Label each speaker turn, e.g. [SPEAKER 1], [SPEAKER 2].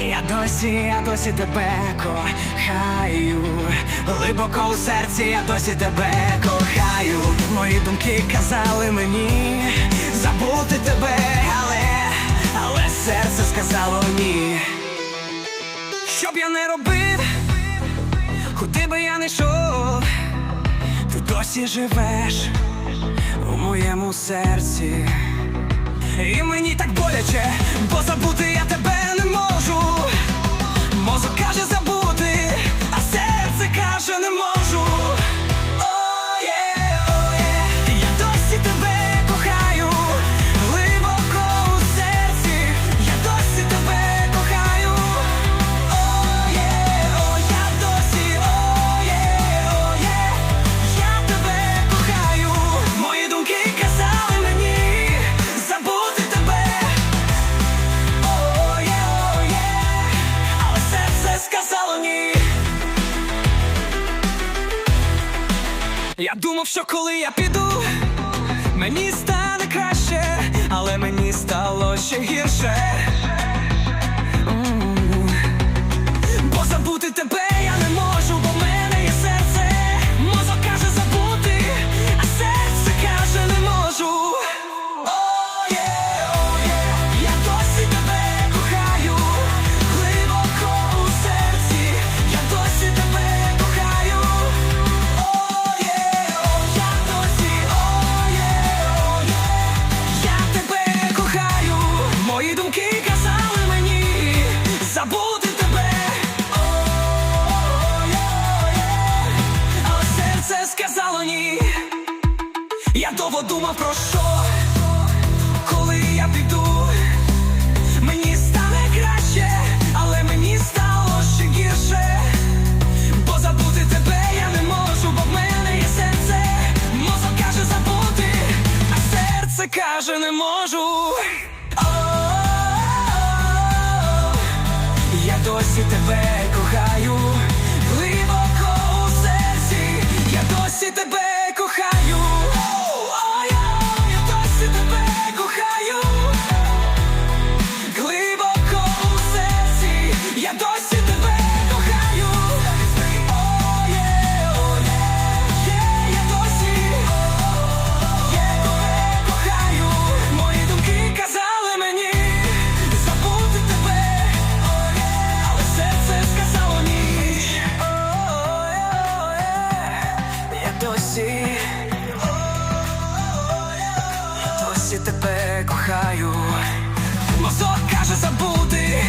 [SPEAKER 1] Я досі, я досі тебе кохаю, глибоко у серці, я досі тебе кохаю. Мої думки казали мені забути тебе, але, але серце сказало ні. Щоб я не робив, куди би я не йшов, ти досі живеш у моєму серці. І мені так боляче, бо забути я тебе Я думав, що коли я піду, мені стане краще, але мені стало ще гірше. Я довго думав про що, коли я піду, мені стане краще, але мені стало ще гірше. Бо забути тебе я не можу, бо в мене є серце. Мозок каже забути, а серце каже не можу. Я досі тебе кохаю, глибоко у серці, я досі тебе кохаю. досі, досі тебе кохаю, мозок каже забути.